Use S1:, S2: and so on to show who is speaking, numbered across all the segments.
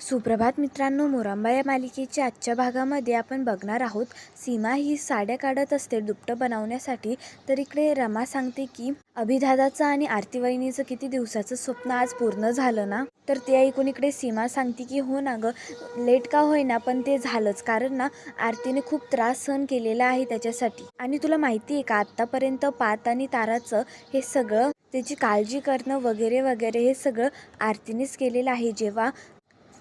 S1: सुप्रभात मित्रांनो मोरांबा या मालिकेच्या आजच्या भागामध्ये आपण बघणार आहोत सीमा ही साड्या काढत असते दुपटं बनवण्यासाठी. तर इकडे रमा सांगते की अभिदादाचं आणि आरती वहिनीचं किती दिवसाचं स्वप्न आज पूर्ण झालं ना? तर ते ऐकून इकडे सीमा सांगते की हो ना गं लेट का होईना पण ते झालंच. कारण ना आरतीने खूप त्रास सहन केलेला आहे त्याच्यासाठी. आणि तुला माहिती आहे का आत्तापर्यंत पात आणि ताराचं हे सगळं त्याची काळजी करणं वगैरे वगैरे हे सगळं आरतीनेच केलेलं आहे. जेव्हा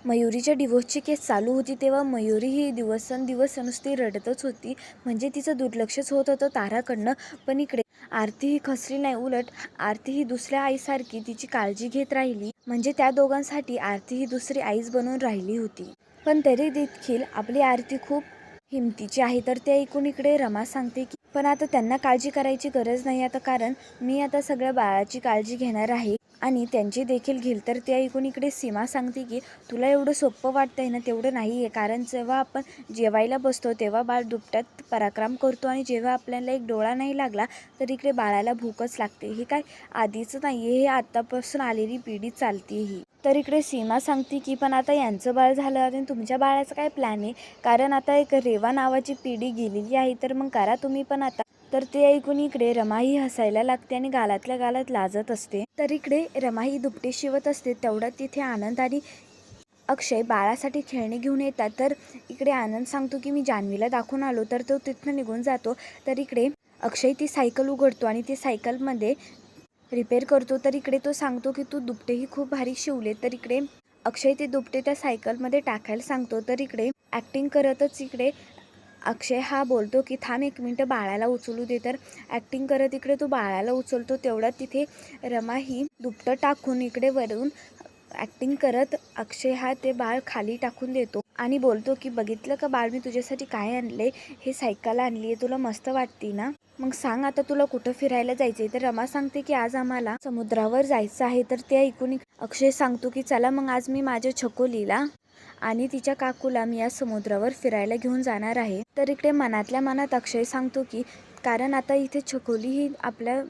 S1: मयुरीच्या डिवोर्सची केस चालू होती तेव्हा मयुरी ही दिवसेंदिवस नुसती रडतच होती. म्हणजे तिचं दुर्लक्षच होत होतं ताराकडनं. पण इकडे आरती ही खसली नाही उलट आरती ही दुसऱ्या आईसारखी तिची काळजी घेत राहिली. म्हणजे त्या दोघांसाठी आरती ही दुसरी आईच बनून राहिली होती. पण तरी देखील आपली आरती खूप हिमतीची आहे. तर ते ऐकून इकडे रमा सांगते की पण आता त्यांना काळजी करायची गरज नाही. आता कारण मी आता सगळ्या बाळाची काळजी घेणार आहे. आणि त्यांची देखील घेईल तर ते ऐकून इकडे सीमा सांगते की तुला एवढं सोपं आहे ना तेवढं नाही आहे कारण जेव्हा आपण जेवायला बसतो तेव्हा बाळ दुपट्यात पराक्रम करतो आणि जेव्हा आपल्याला एक डोळा नाही लागला तर इकडे बाळाला भूकच लागते. हे काय आधीचं नाही आहे हे आत्तापासून आलेली पिढी चालते ही. तर इकडे सीमा सांगते की पण आता यांचं बाळ झालं आणि तुमच्या बाळाचं काय प्लॅन आहे? कारण आता एक रेवा नावाची पिढी गेलेली आहे. तर मग करा तुम्ही पण आता. तर ते ऐकून इकडे रमाही हसायला लागते आणि गालातल्या गालात लाजत असते. तर इकडे रमाही दुपटे शिवत असते. तेवढ्यात तिथे आनंद आणि अक्षय बाळासाठी खेळणे घेऊन येतात. तर इकडे आनंद सांगतो की मी जान्हवीला दाखवून आलो तर तो तिथनं निघून जातो. तर इकडे अक्षय ती सायकल उघडतो आणि ती सायकलमध्ये रिपेअर करतो. तर इकडे तो सांगतो की तू दुपटेही खूप भारी शिवले. तर इकडे अक्षय ते दुपटे त्या सायकलमध्ये टाकायला सांगतो. तर इकडे ॲक्टिंग करतच इकडे अक्षय हा बोलतो की थांब एक मिनटं बाळाला उचलू दे. तर ॲक्टिंग करत इकडे तो बाळाला उचलतो. तेवढ्यात तिथे रमा ही दुपटं टाकून इकडे वरून ॲक्टिंग करत अक्षय हा ते बाळ खाली टाकून देतो आणि बोलतो की बघितलं का बाळ मी तुझ्यासाठी काय आणले हे सायकल आणली आहे तुला मस्त वाटते ना? मग सांग आता तुला कुठं फिरायला जायचं आहे तर रमा सांगते की आज आम्हाला समुद्रावर जायचं आहे. तर ते ऐकून अक्षय सांगतो की चला मग आज मी माझ्या छकोलीला आणि तिच्या काकूला मी या समुद्रावर फिरायला घेऊन जाणार आहे. तर इकडे मनातल्या मनात अक्षय सांगतो की कारण आता इथे छकोली ही आपल्या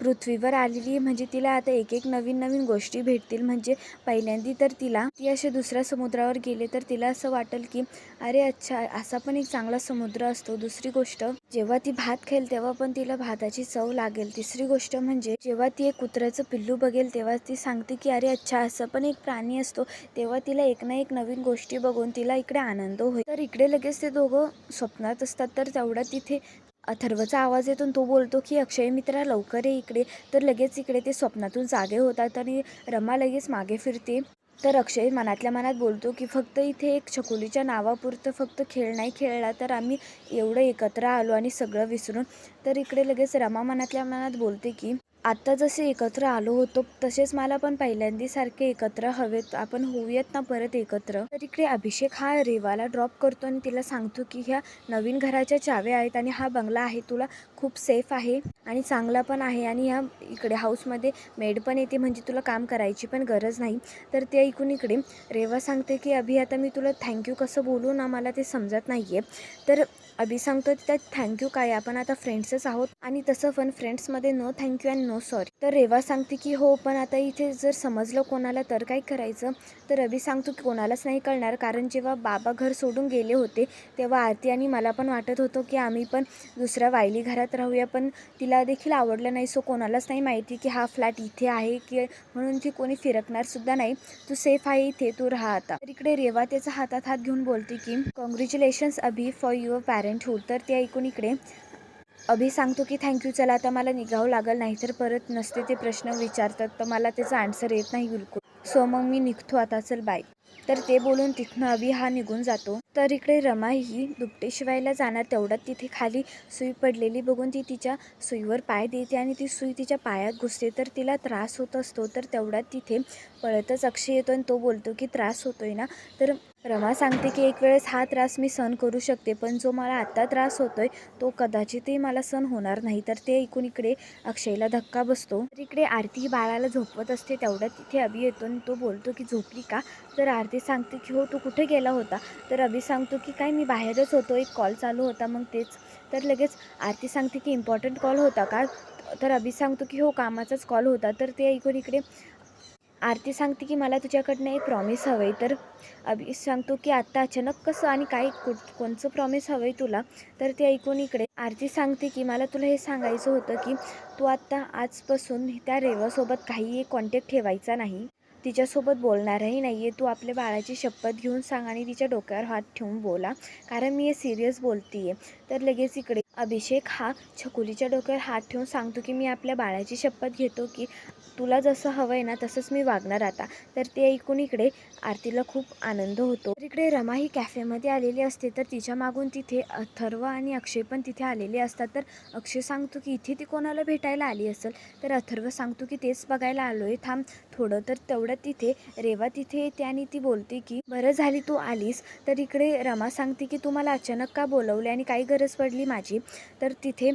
S1: पृथ्वीवर आलेली आहे. म्हणजे तिला आता एक एक नवीन नवीन गोष्टी भेटतील. म्हणजे पहिल्यांदी तर तिला ती असे दुसऱ्या समुद्रावर गेले तर तिला असं वाटेल की अरे अच्छा असा पण एक चांगला समुद्र असतो. दुसरी गोष्ट जेव्हा ती भात खाईल तेव्हा पण तिला भाताची चव लागेल. तिसरी गोष्ट म्हणजे जेव्हा ती एक कुत्र्याचं पिल्लू बघेल तेव्हा ती सांगते की अरे अच्छा असं पण एक प्राणी असतो. तेव्हा तिला एक ना एक नवीन गोष्टी बघून तिला इकडे आनंद होईल. तर इकडे लगेच ते दोघं स्वप्नात असतात. तर तेवढा तिथे अथर्वचा आवाज येतो तो बोलतो की अक्षय मित्रा लवकर आहे इकडे. तर लगेच इकडे ते स्वप्नातून जागे होतात आणि रमा लगेच मागे फिरते. तर अक्षय मनातल्या मनात बोलतो की फक्त इथे एक छकुलीच्या नावापुरतं फक्त खेळ नाही खेळला तर आम्ही एवढं एकत्र आलो आणि सगळं विसरून. तर इकडे लगेच रमा मनातल्या मनात बोलते की आत्ता जसे एकत्र आलो होतो तसेच मला पण पहिल्यांदी सारखे एकत्र हवेत. आपण होऊयात ना परत एकत्र? तर इकडे अभिषेक हा रेवाला ड्रॉप करतो आणि तिला सांगतो की ह्या नवीन घराच्या चाव्या आहेत आणि हा बंगला आहे तुला खूप सेफ आहे आणि चांगला पण आहे आणि ह्या इकडे हाऊसमध्ये मेड पण येते म्हणजे तुला काम करायची पण गरज नाही. तर ते ऐकून इकडे रेवा सांगते की अभि आता मी तुला थँक्यू कसं बोलू ना मला ते समजत नाही आहे तर अभि सांगतो त्यात थँक्यू काय आपण आता फ्रेंड्सच आहोत. आणि तसं पण फ्रेंड्समध्ये no thank you and no sorry तर रेवा सांगते की हो पण आता इथे जर समजलं कोणाला तर काय करायचं? तर रवी सांगतो की कोणालाच नाही कळणार. कारण जेव्हा बाबा घर सोडून गेले होते तेव्हा आरती आणि मला पण वाटत होतं की आम्ही पण दुसऱ्या वायली घरात राहूया. पण तिला देखील आवडलं नाही. सो कोणालाच नाही माहिती की हा फ्लॅट इथे आहे की म्हणून ती कोणी फिरकणारसुद्धा नाही. तू सेफ आहे इथे. तू राहा आता. तर इकडे रेवा त्याचा हातात हात घेऊन बोलते की कॉंग्रॅच्युलेशन्स अभी फॉर युअर पॅरेंटहूड तर ते ऐकून इकडे अभि सांगतो की थँक्यू चला आता मला निघावं लागेल नाहीतर परत नसते ते प्रश्न विचारतात तर मला त्याचा आन्सर येत नाही बिलकुल. सो मग मी निघतो आता चल बाय तर ते बोलून तिथनं अभि हा निघून जातो. तर इकडे रमा ही दुपटे शिवायला जाणार तेवढ्यात तिथे खाली सुई पडलेली बघून ती तिच्या सुईवर पाय देते आणि ती सुई तिच्या पायात घुसते. तर तिला त्रास होत असतो तर तेवढ्यात तिथे पळतच अक्षय येतो आणि तो बोलतो की त्रास होतोय ना. तर रमा सांगते की एक वेळेस हा त्रास मी सहन करू शकते पण जो मला आत्ता त्रास होतोय तो कदाचितही मला सहन होणार नाही. तर ते ऐकून इकडे अक्षयला धक्का बसतो. तर इकडे आरती ही बाळाला झोपवत असते तेवढ्यात तिथे अभि येतो आणि तो बोलतो की झोपली का? तर आरती सांगते की हो तू कुठे गेला होता? तर अभि सांगतो की काय मी बाहेरच होतो एक कॉल चालू होता मग तेच. तर लगेच आरती सांगते की इम्पॉर्टंट कॉल होता का? तर अभि सांगतो की हो कामाचाच कॉल होता. तर ते ऐकून इकडे आरती सांगते की मला तुझ्याकडनं एक प्रॉमिस हवं आहे तर अभि सांगतो की आत्ता अचानक कसं आणि काय कुठ कोणचं प्रॉमिस हवं आहे तुला? तर ते ऐकून इकडे आरती सांगते की मला तुला हे सांगायचं होतं की तू आत्ता आजपासून त्या रेवासोबत काही एक कॉन्टॅक्ट ठेवायचा नाही. तिच्यासोबत बोलणारही नाही आहे तू आपल्या बाळाची शपथ घेऊन सांग आणि तिच्या डोक्यावर हात ठेवून बोला. कारण मी हे सिरियस बोलती आहे तर लगेच इकडे अभिषेक हा छकुलीच्या डोक्यावर हात ठेवून सांगतो की मी आपल्या बाळाची शपथ घेतो की तुला जसं हवं आहे ना तसंच मी वागणार आता. तर ते ऐकून इकडे आरतीला खूप आनंद होतो. तर इकडे रमा ही कॅफेमध्ये आलेली असते तर तिच्या मागून तिथे अथर्व आणि अक्षय पण तिथे आलेले असतात. तर अक्षय सांगतो की इथे ती कोणाला भेटायला आली असेल? तर अथर्व सांगतो की तेच बघायला आलो आहे थांब थोडं. तर तेवढं तिथे रेवा तिथे येते आणि ती बोलते की बरं झाली तू आलीस. तर इकडे रमा सांगते की तू मला अचानक का बोलवले आणि काही गरज पडली माझी? तर तिथे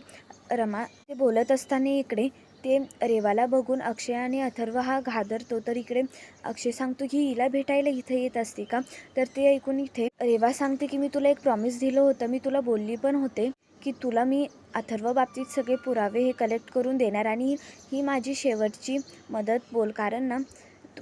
S1: रमा ते बोलत असताना इकडे ते रेवाला बघून अक्षय आणि अथर्व हा घादरतो. तर इकडे अक्षय सांगतो की हिला भेटायला इथे येत असते का? तर ते ऐकून इथे रेवा सांगते की मी तुला एक प्रॉमिस दिलं होतं. मी तुला बोलली पण होते की तुला मी अथर्व बाबतीत सगळे पुरावे हे कलेक्ट करून देणार आणि ही माझी शेवटची मदत बोल. कारण ना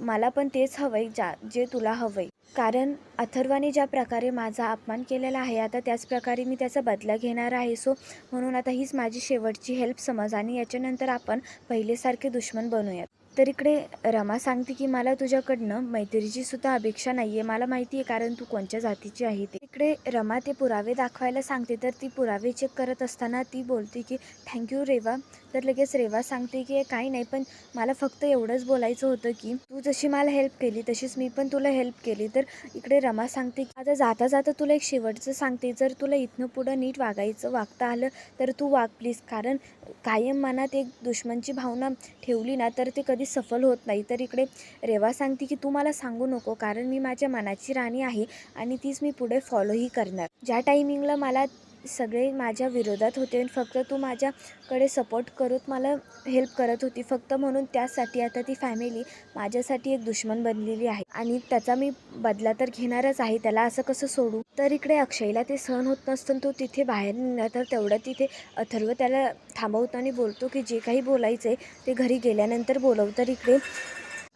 S1: मला पण तेच हवं आहे ज्या जे तुला हवं आहे कारण अथर्वाने ज्या प्रकारे माझा अपमान केलेला आहे आता त्याच प्रकारे मी त्याचा बदला घेणार आहे. सो म्हणून आता हीच माझी शेवटची हेल्प समज आणि याच्यानंतर आपण पहिलेसारखे दुश्मन बनूयात. तर इकडे रमा सांगते की मला तुझ्याकडनं मैत्रीची सुद्धा अपेक्षा नाही आहे मला माहिती आहे कारण तू कोणत्या जातीची आहे ते. इकडे रमा ते पुरावे दाखवायला सांगते. तर ती पुरावे चेक करत असताना ती बोलते की थँक्यू रेवा. तर लगेच रेवा सांगते की काही नाही पण मला फक्त एवढंच बोलायचं होतं की तू जशी मला हेल्प केली तशीच मी पण तुला हेल्प केली. तर इकडे रमा सांगते की आता जाता जाता तुला एक शेवटचं सांगते. जर तुला इथनं पुढं नीट वागायचं वागता आलं तर तू वाग प्लीज कारण कायम मनात एक दुश्मनची भावना ठेवली ना तर ते कधी सफल होत नाही. तर इकडे रेवा सांगते की तू मला सांगू नको कारण मी माझ्या मनाची राणी आहे आणि तीच मी पुढे फॉलोही करणार. ज्या टायमिंगला मला सगळे माझ्या विरोधात होते आणि फक्त तू माझ्याकडे सपोर्ट करत मला हेल्प करत होती फक्त म्हणून त्यासाठी आता ती फॅमिली माझ्यासाठी एक दुश्मन बनलेली आहे आणि त्याचा मी बदला तर घेणारच आहे. त्याला असं कसं सोडू? तर इकडे अक्षयला ते सहन होत नसतं तो तिथे बाहेर निघाला तर तेवढ्यात तिथे अथर्व त्याला थांबवतो आणि बोलतो की जे काही बोलायचं आहे ते घरी गेल्यानंतर बोलव. तर इकडे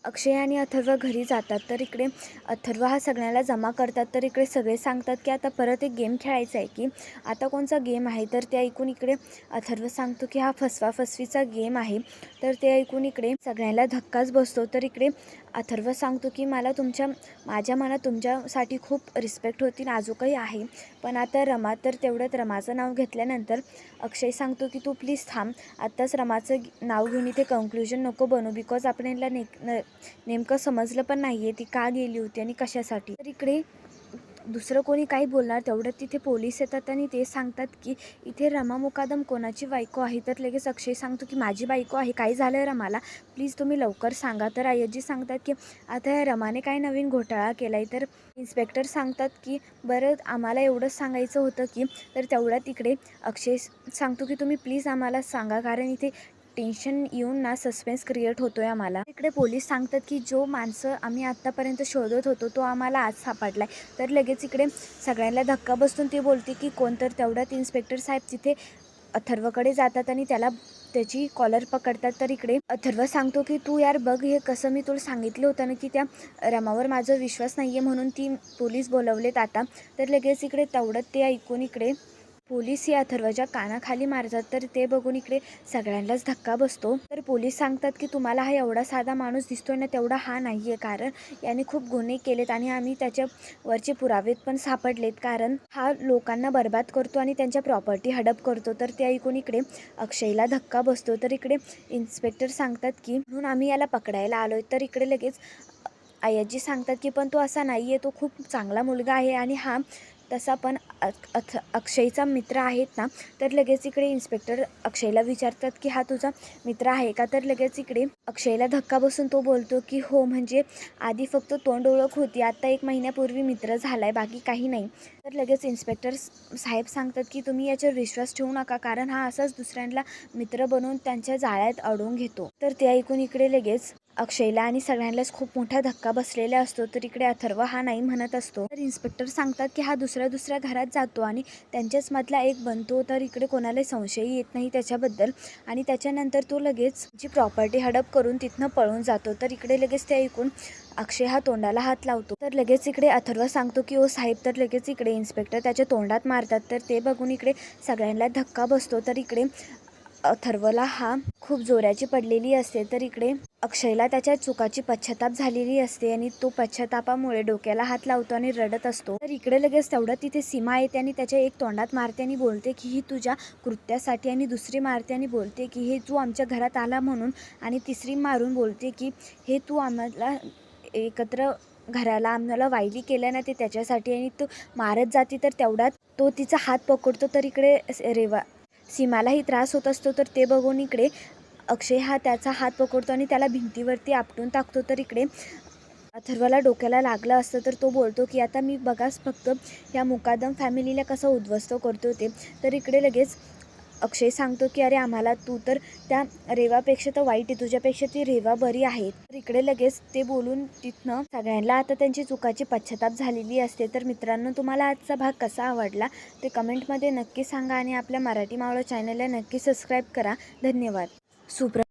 S1: अक्षय आणि अथर्व घरी जातात तर इकडे अथर्व हा सगळ्याला जमा करतात तर इकडे सगळे सांगतात की आता परत एक गेम खेळायचा आहे की आता कोणचा गेम आहे? तर ते ऐकून इकडे अथर्व सांगतो की हा फसवा फसवीचा गेम आहे. तर ते ऐकून इकडे सगळ्यांना धक्काच बसतो. तर इकडे अथर्व सांगतो की मला तुमच्या माझ्या मनात तुमच्यासाठी खूप रिस्पेक्ट होती नाजूकही आहे. पण आता रमा तर तेवढ्यात रमाचं नाव घेतल्यानंतर अक्षय सांगतो की तू प्लीज थांब. आत्ताच रमाचं नाव घेऊन इथे कन्क्लुजन नको बनू बिकॉज आपण यांना ने नेमकं समजलं पण नाही आहे ती का गेली होती आणि कशासाठी. तर इकडे दुसरं कोणी काही बोलणार तेवढ्यात तिथे पोलीस येतात आणि ते सांगतात की इथे रमा मुकादम कोणाची बायको आहे? तर लगेच अक्षय सांगतो की माझी बायको आहे. काय झालं आहे रमाला? प्लीज तुम्ही लवकर सांगा. तर आयजी सांगतात की आता या रमाने काय नवीन घोटाळा केला आहे तर इन्स्पेक्टर सांगतात की बरं आम्हाला एवढंच सांगायचं होतं की तर तेवढ्यात इकडे अक्षय सांगतो की तुम्ही प्लीज आम्हाला सांगा कारण इथे टेन्शन येऊन ना सस्पेन्स क्रिएट होतो आहे आम्हाला. इकडे पोलीस सांगतात की जो माणसं आम्ही आत्तापर्यंत शोधत होतो तो आम्हाला आज सापडला आहे तर लगेच इकडे सगळ्यांना धक्का बसून ती बोलते की कोणतर तेवढ्यात इन्स्पेक्टर साहेब तिथे अथर्वकडे जातात आणि त्याला त्याची कॉलर पकडतात. तर इकडे अथर्व सांगतो की तू यार बघ हे कसं मी तुला सांगितलं होतं ना की त्या रमावर माझा विश्वास नाही आहे म्हणून ती पोलीस बोलवलेत आता. तर लगेच इकडे तेवढंच ते ऐकून इकडे पोलीस या अथर्वच्या कानाखाली मारतात तर ते बघून इकडे सगळ्यांनाच धक्का बसतो. तर पोलीस सांगतात की तुम्हाला हा एवढा साधा माणूस दिसतोय ना तेवढा हा नाही आहे कारण याने खूप गुन्हे केलेत आणि आम्ही त्याच्यावरचे पुरावेत पण सापडलेत कारण हा लोकांना बर्बाद करतो आणि त्यांच्या प्रॉपर्टी हडप करतो. तर ते ऐकून इकडे अक्षयला धक्का बसतो. तर इकडे इन्स्पेक्टर सांगतात की म्हणून आम्ही याला पकडायला आलोय. तर इकडे लगेच आयाजी सांगतात की पण तो असा नाही आहे तो खूप चांगला मुलगा आहे आणि हा तसा पण अथ अक्षयचा मित्र आहेत ना तर लगेच इकडे इन्स्पेक्टर अक्षयला विचारतात की हा तुझा मित्र आहे का? तर लगेच इकडे अक्षयला धक्का बसून तो बोलतो की हो म्हणजे आधी फक्त तोंड ओळख होती आत्ता एक महिन्यापूर्वी मित्र झाला आहे बाकी काही नाही. तर लगेच इन्स्पेक्टर साहेब सांगतात की तुम्ही याच्यावर विश्वास ठेवू नका कारण हा असाच दुसऱ्यांना मित्र बनवून त्यांच्या जाळ्यात अडवून घेतो. तर ते ऐकून इकडे लगेच अक्षयला आणि सगळ्यांनाच खूप मोठा धक्का बसलेला असतो. तर इकडे अथर्व हा नाही म्हणत असतो. तर इन्स्पेक्टर सांगतात की हा दुसऱ्या दुसऱ्या घरात जातो आणि त्यांच्याच मधला एक बनतो. तर इकडे कोणालाही संशयही येत नाही त्याच्याबद्दल. आणि त्याच्यानंतर तो लगेच जी प्रॉपर्टी हडप करून तिथनं पळून जातो. तर इकडे लगेच ते ऐकून अक्षय हा तोंडाला हात लावतो. तर लगेच इकडे अथर्व सांगतो की ओ साहेब तर लगेच इकडे इन्स्पेक्टर त्याच्या तोंडात मारतात. तर ते बघून इकडे सगळ्यांना धक्का बसतो. तर इकडे अथर्वला हा खूप जोराची पडलेली असते. तर इकडे अक्षयला त्याच्या चुकाची पश्चाताप झालेली असते आणि तो पश्चातापामुळे डोक्याला हात लावतो आणि रडत असतो. तर इकडे लगेच तेवढं तिथे सीमा येते आणि त्याच्या एक तोंडात मारते आणि बोलते की ही तुझ्या कृत्यासाठी आणि दुसरी मारते आणि बोलते की हे तू आमच्या घरात आला म्हणून आणि तिसरी मारून बोलते की हे तू आम्हाला एकत्र घराला आम्हाला वायली केलं ना ते त्याच्यासाठी आणि तो मारत जाते तर तेवढ्यात तो तिचा हात पकडतो. तर इकडे रेवा सीमालाही त्रास होत असतो तर ते बघून इकडे अक्षय हा त्याचा हात पकडतो आणि त्याला भिंतीवरती आपटून टाकतो. तर इकडे अथर्वाला डोक्याला लागलं असतं तर तो बोलतो की आता मी बघाच फक्त या मुकादम फॅमिलीला कसं उद्ध्वस्त करतो ते. तर इकडे लगेच अक्षय सांगतो की अरे आम्हाला तू तर त्या रेवापेक्षा तर वाईट आहे. तुझ्यापेक्षा ती रेवा बरी आहे. तर इकडे लगेच ते बोलून तिथनं सगळ्यांना आता त्यांची चुकाची पश्चाताप झालेली असते. तर मित्रांनो तुम्हाला आजचा भाग कसा आवडला ते कमेंटमध्ये नक्की सांगा आणि आपल्या मराठी मावळं चॅनलला नक्की सबस्क्राईब करा. धन्यवाद. सुप्र